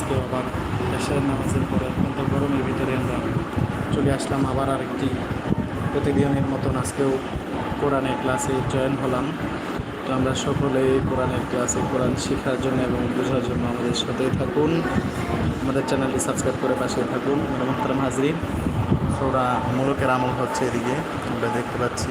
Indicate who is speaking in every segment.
Speaker 1: আজকে আবার এশারের নামাজের পরে অত্যন্ত গরমের ভিতরে আমরা চলে আসলাম আবার আরেকটি প্রতিদিনের মতন আজকেও কোরআনের ক্লাসে জয়েন হলাম। তো আমরা সকলে কোরআনের ক্লাসে কোরআন শেখার জন্য এবং বোঝার জন্য আমাদের সাথেই থাকুন। আমাদের চ্যানেলটি সাবস্ক্রাইব করে পাশে থাকুন। মোহতারাম হাজরিন ওরা মোলকের আমল হচ্ছে এদিকে, আমরা দেখতে পাচ্ছি।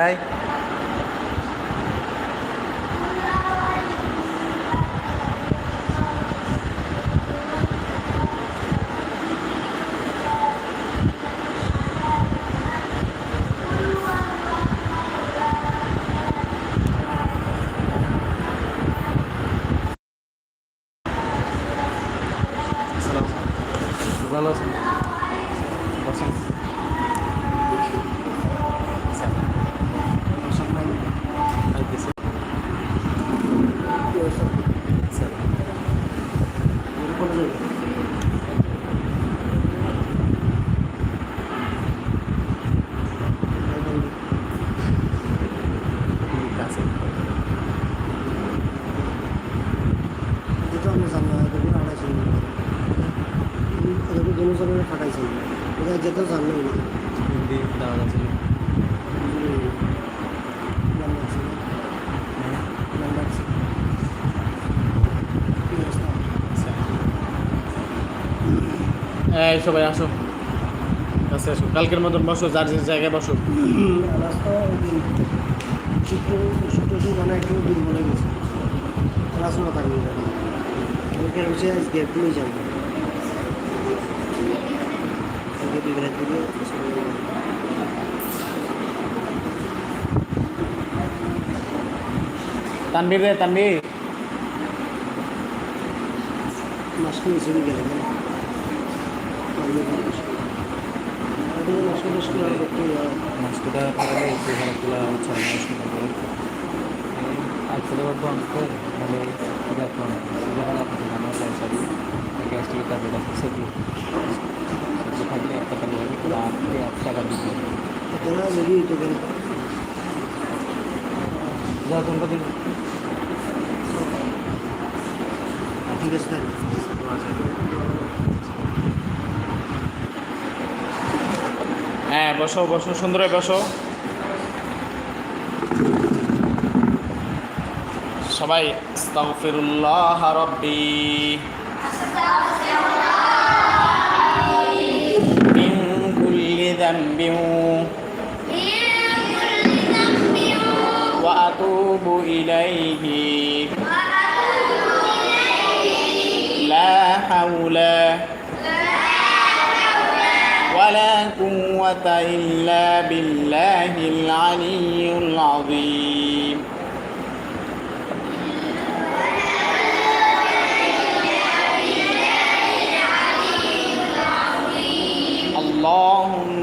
Speaker 2: Bye. জনসাধারণের ফাটাইছেন এটা যেটা জানলাম না?
Speaker 1: হিন্দি দেওয়া যাচ্ছিল এই সবাই আসো। কাছে আসো। কালকের মতন বসো যার যে জায়গায় বসো।
Speaker 2: রাস্তা শুক্র একটু দুর্বল হয়ে গেছে। পড়াশোনা থাকবে আজকে একটুই বিকেলের দিকে
Speaker 1: তানবীর রে তানবীর
Speaker 2: মাস্ক নিচে গেলে মাস্ক
Speaker 1: আসলে থাকলে রাত্রে এক টাকা যা তোমরা দিন
Speaker 2: ঠিক আছে
Speaker 1: হ্যাঁ বসো বসো সুন্দর বসো। সবাই আস্তাগফিরুল্লাহ রব্বি। ذنب وأتوب إليه. لا حول ولا قوة إلا بالله العلي العظيم. اللهم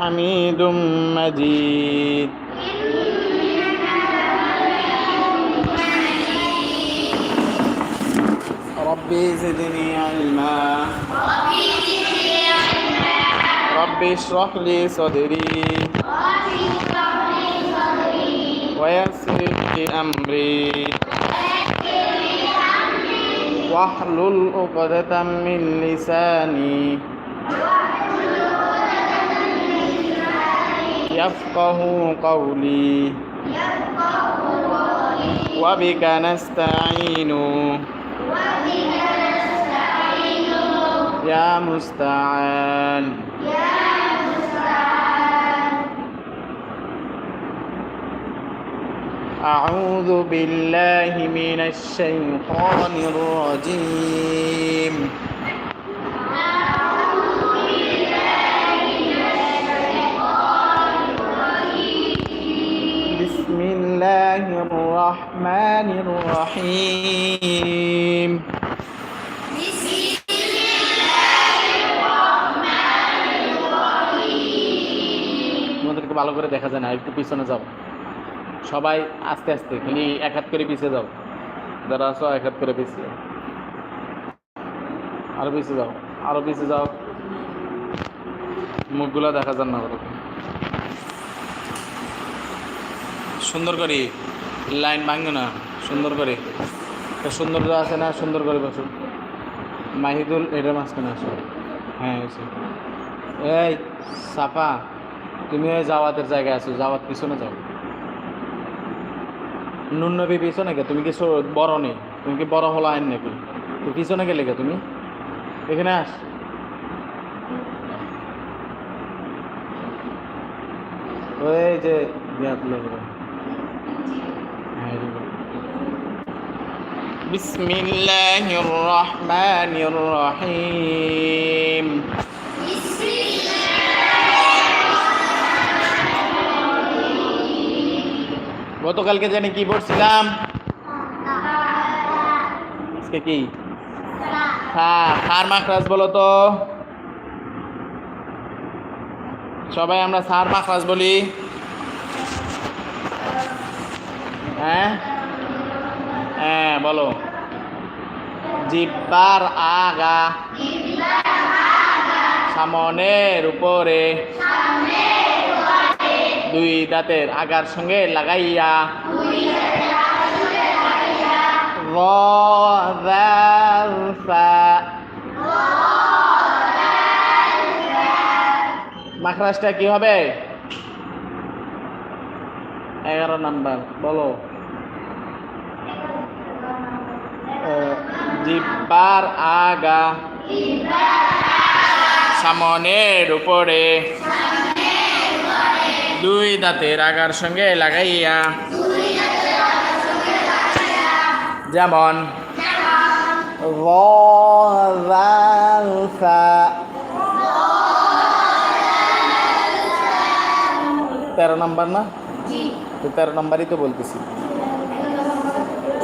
Speaker 1: حميد مجيد. ربي زدني علما. ربي اشرح لي صدري. ويسر لي أمري. واحلل عقدة من لساني. يفقهوا قولي. وبك نستعين. يا مستعان. أعوذ بالله من الشيطان الرجيم. بسم الله الرحمن الرحيم তোমাদেরকে ভালো করে দেখা যায় না একটু পিছনে যাও সবাই আস্তে আস্তে খালি এক হাত করে পিছিয়ে যাও যারা আছো এক হাত করে পিছিয়ে আরো পিছিয়ে যাও আরো পিছিয়ে যাও মুখগুলো দেখা যান না ওরকম সুন্দর করে। লাইন ভাঙবে না, সুন্দর করে। সুন্দর আছে না, সুন্দর করে বসুন। মাহিদুল এটার মাঝখানে আসো। হ্যাঁ এসে এই, সাফা, তুমি ওই জাওয়াতের জায়গায় আছো, জাওয়াত পিছনে যাও। নুন নবী পিছনে গে তুমি কি বড় নেই, তুমি কি বড় হলো আইন নাকি? তো পিছনে গেলে গে তুমি। এখানে আস। ওই যে দিয়াত লোক। بسم الله الرحمن الرحيم গতকালকে জানি কি পড়ছিলাম আজকে কি হ্যাঁ সার মাখরাজ বলো তো সবাই আমরা সার মাখরাজ বলি হ্যাঁ হ্যাঁ বলো। জিব্বার আগা। সামনের উপরে। দুই দাঁতের আগার সঙ্গে লাগাইয়া। র মাখরাজটা কি হবে এগারো নাম্বার বলো জিব্বার আগা। সামনের উপরে। দুই দাঁতের আগার সঙ্গে লাগাইয়া। যেমন তেরো নম্বর না? তো তেরো নম্বরই তো বলতেছি।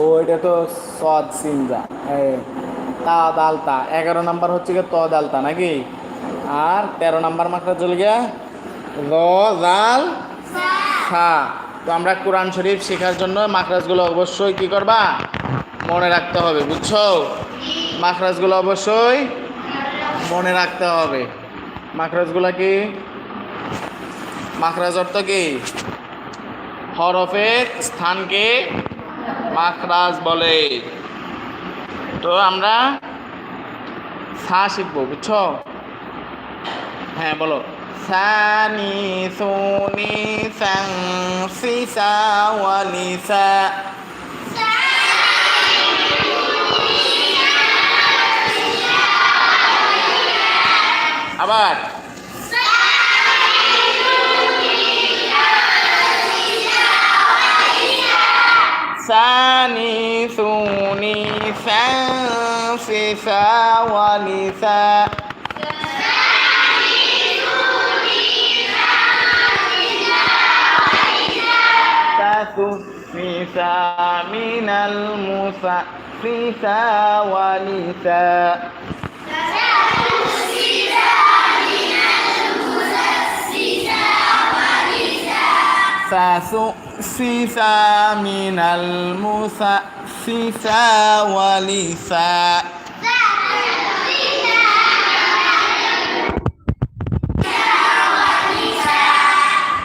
Speaker 1: ও এটা তো সদ সিনজা তা দালতা। এগারো নাম্বার হচ্ছে গিয়ে ত দালতা নাকি? আর তেরো নাম্বার মাত্রা চলে গিয়া র, জাল খা তো আমরা কোরআন শরীফ শেখার জন্য মাখরাজগুলো অবশ্যই কি করবা? মনে রাখতে হবে, বুঝছ? মাখরাজগুলো অবশ্যই মনে রাখতে হবে। মাখরাজগুলো কি? মাখরাজ অর্থ কি? হরফের স্থানকে মাখরাজ বলে। তো আমরা সা শিখব, বুঝছ? হ্যাঁ বলো। সানি সুনি সাং সি সা ওয়ালি সা। আবার। ثاني ثوني ثنفثا ولثا ثنفثا من المثنفثا ولثا ثنفثا من المثنفثا ولثا সিসা মিনাল মুসা সিসা ওয়ালিসা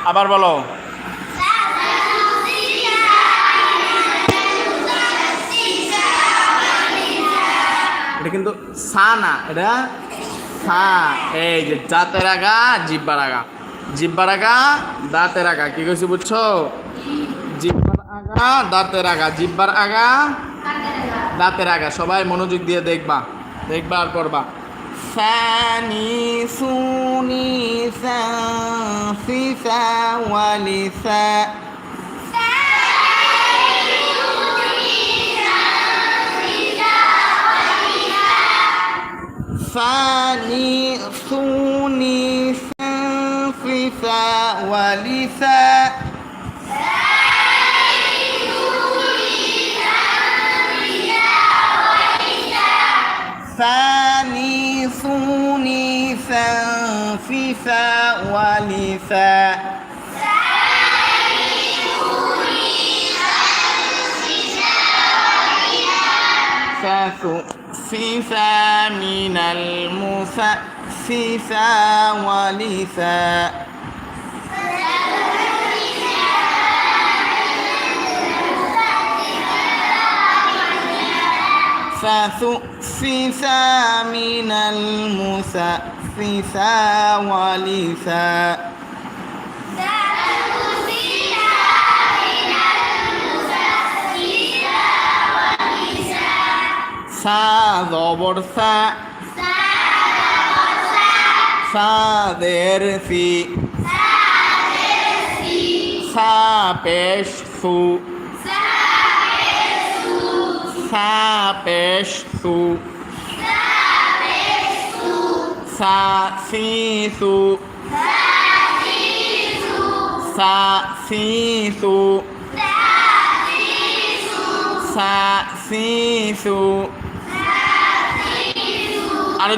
Speaker 1: আবার বলো। এটা কিন্তু সা না, এটা সা। এই যে জাতের আগা, জিব্বার আগা। জিব্বার আগা, দাঁতের আগা, কি কইছি বুঝছ? জিব্বার আগা দাঁতের আগা জিব্বার আগা দাঁতের আগা সবাই মনোযোগ দিয়ে দেখবা দেখবা আর করবা সানি সুনি সা সি সা ওয়ালি সা ثاني ثوني ثالثا ولثا ولثا ولثا فثثثا من المثثثا ولثا Fasu sisa minal musa sisa walisa. Sa do borsa. Sa borsa. Sa der si. Sa der. Sa. Sa su. পেশ সু সা সি সু সা সি সু সা সি সু আরও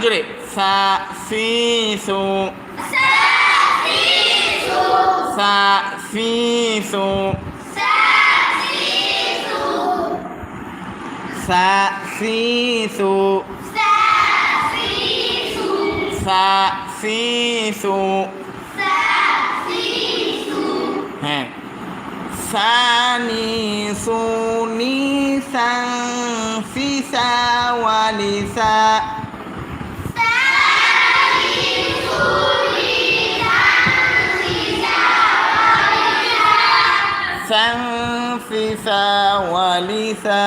Speaker 1: সা সি সু সা সি সু সা সি সু সা সি সু হ্যাঁ সানি সুনি সা সি সা ওয়ালি সা سنفسا ولثا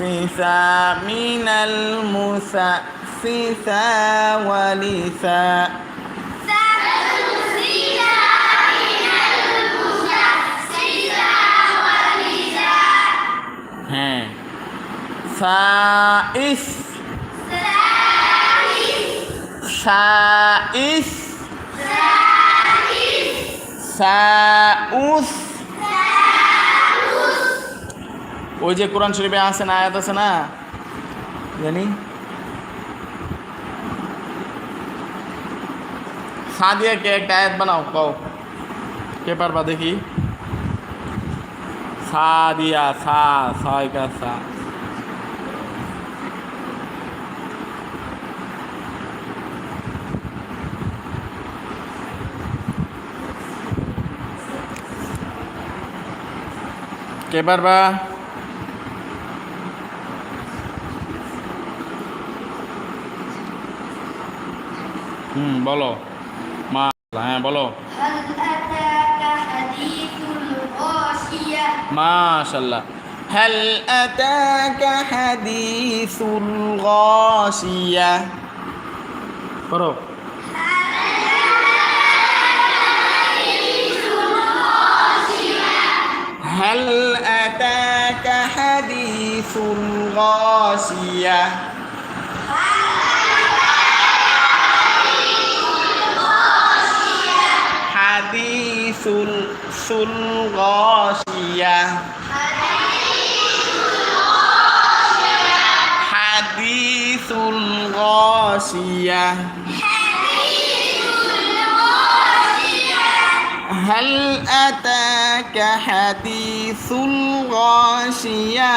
Speaker 1: فتؤسسا من المسفسا ولثا হ্যাঁ সাইস সাইস সাউস ওই যে কোরআন শরীফে আছে না, আয়াত আছে না? জানি। সা দিয়ে কে একটা আয়াত বানাও, কও। কে পারবা দেখি? সা দিয়া সা, ছয় কা, সা। কে পারবা? হুম বলো মা হ্যাঁ বলো
Speaker 3: هل أتاك حديث الغاشية
Speaker 1: মাশাল্লাহ هل أتاك حديث الغاشية পড়ো هل أتاك حديث الغاشية حديث الغاشية حديث الغاشية هل أتاك حديث الغاشية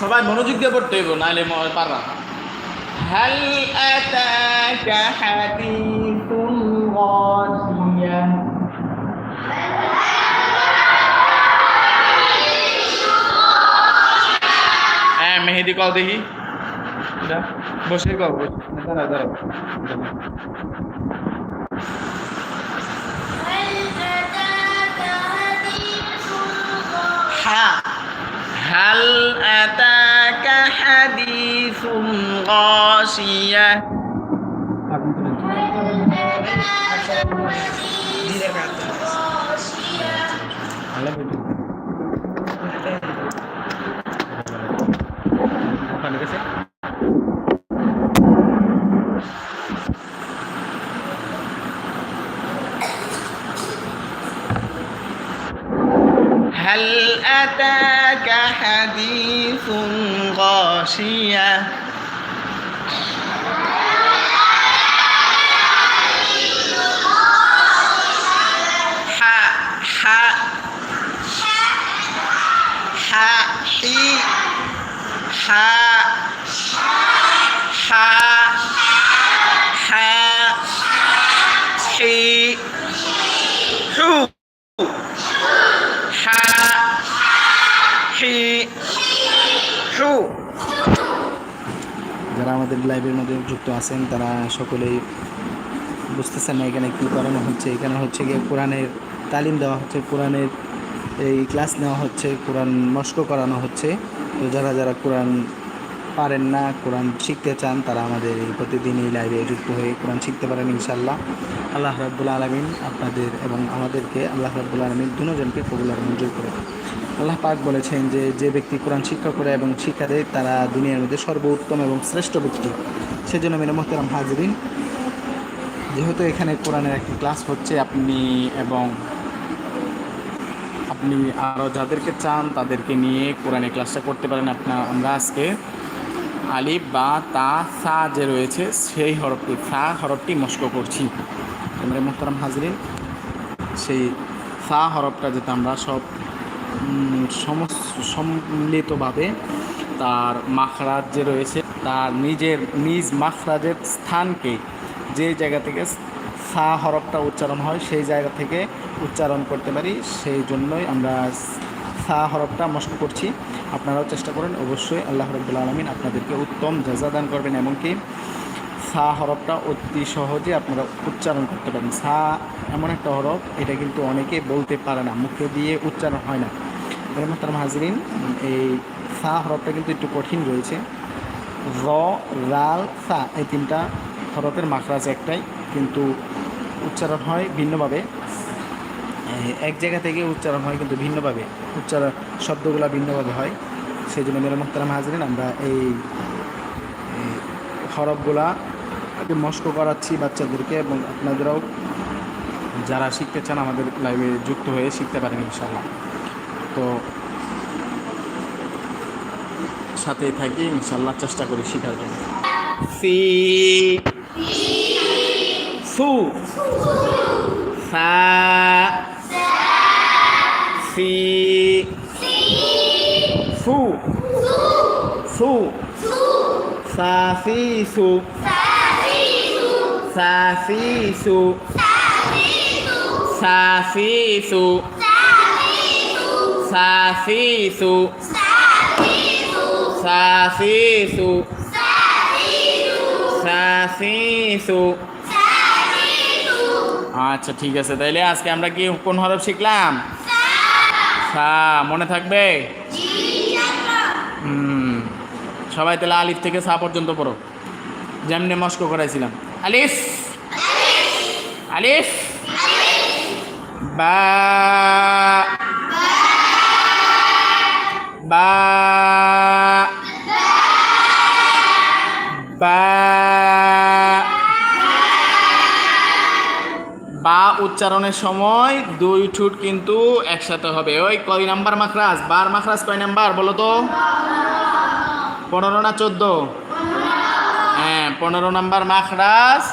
Speaker 1: সবাই মনোযোগ দিয়ে পড়তে হইব নাহলে ম- পারবা هل أتاك حديث غاشية হ্যাঁ মেহেদি কল দেখি। বসে কল দাঁড়া দাঁড়া।
Speaker 3: হ্যাঁ।
Speaker 1: هل أتاك حديث غاشية؟ غاشية ح ح ح حي ح ح ح حي حو আমাদের লাইভের মধ্যে যুক্ত আছেন, তারা সকলেই বুঝতেছেন না এখানে কী করানো হচ্ছে। এখানে হচ্ছে গিয়ে কোরআনের তালিম দেওয়া হচ্ছে, কোরআনের এই ক্লাস নেওয়া হচ্ছে, কোরআন মস্ক করানো হচ্ছে। তো যারা যারা কোরআন পারেন না, কোরআন শিখতে চান, তারা আমাদের এই প্রতিদিন এই লাইভে যুক্ত হয়ে কোরআন শিখতে পারেন ইনশাল্লাহ আল্লাহ রাব্বুল আলমিন আপনাদের এবং আমাদেরকে আল্লাহ রাব্বুল আলমিন দুজনকে কবুলার মঞ্জুর করে আল্লাহ পাক বলেছেন যে যে ব্যক্তি কোরআন শিক্ষা করে এবং শিক্ষা দেয়, তারা দুনিয়ার মধ্যে সর্বোত্তম এবং শ্রেষ্ঠ ব্যক্তি। সেজন্য মেরে মোহতারাম হাজরিন, যেহেতু এখানে কোরআনের একটি ক্লাস হচ্ছে, আপনি এবং আপনি আরও যাদেরকে চান, তাদেরকে নিয়ে কোরআনে ক্লাসটা করতে পারেন। আপনার আমরা আজকে আলিফ, বা, তা, সা যে রয়েছে, সেই হরফটি, সা হরফটি মস্ক করছি। আমরা মোহতারাম হাজরিন, সেই সা হরফটা যাতে আমরা সব সম্মিলিতভাবে তার মাখরাজ যে রয়েছে, তার নিজের নিজ মাখরাজের স্থানকে যে জায়গা থেকে সা হরফটা উচ্চারণ হয়, সেই জায়গা থেকে উচ্চারণ করতে পারি। সেই জন্যই আমরা সা হরফটা মস্ক করছি। আপনারাও চেষ্টা করেন, অবশ্যই আল্লাহ রব্বুল আলমিন আপনাদেরকে উত্তম জাজা দান করবেন, এমনকি সা হরফটা অতি সহজে আপনারা উচ্চারণ করতে পারেন। সা এমন একটা হরফ, এটা কিন্তু অনেকে বলতে পারে না, মুখে দিয়ে উচ্চারণ হয় না। রহমতার হাজরিন এই সা হরফটা কিন্তু একটু কঠিন রয়েছে। র, রাল, সা এই তিনটা হরফের মাখরাজ একটাই, কিন্তু উচ্চারণ হয় ভিন্নভাবে। এক জায়গা থেকে উচ্চারণ হয় কিন্তু ভিন্নভাবে। উচ্চারণ, শব্দগুলো ভিন্নভাবে হয়। সেই জন্য মেরা মোহতারাম হাজরিন আমরা এই হরফগুলা মস্ক করাচ্ছি বাচ্চাদেরকে এবং আপনাদেরও যারা শিখতে চান আমাদের লাইভে যুক্ত হয়ে শিখতে পারেন ইনশাল্লাহ তো সাথে থাকি, ইনশাল্লাহ চেষ্টা করি শেখার জন্য। সি সু সা সি সু সু সা সি সু সা সি সু সা সি সু সা সি সু আচ্ছা ঠিক আছে। তাইলে আজকে আমরা কি কোন হরফ শিখলাম? সা। মনে থাকবে? হুম। সবাই তাহলে আলিফ থেকে সা পর্যন্ত পড়ো। যেমনি মস্ক করাইছিলাম। আলিফ। আলিফ। বা। বা বা বা উচ্চারণের সময় দুই ঠুট কিন্তু একসাথে হবে। ওই কয় নাম্বার মাখরাজ? বার মাখরাজ কয় নাম্বার বলো তো? পনেরো না চোদ্দ? হ্যাঁ পনেরো নাম্বার মাখরাজ।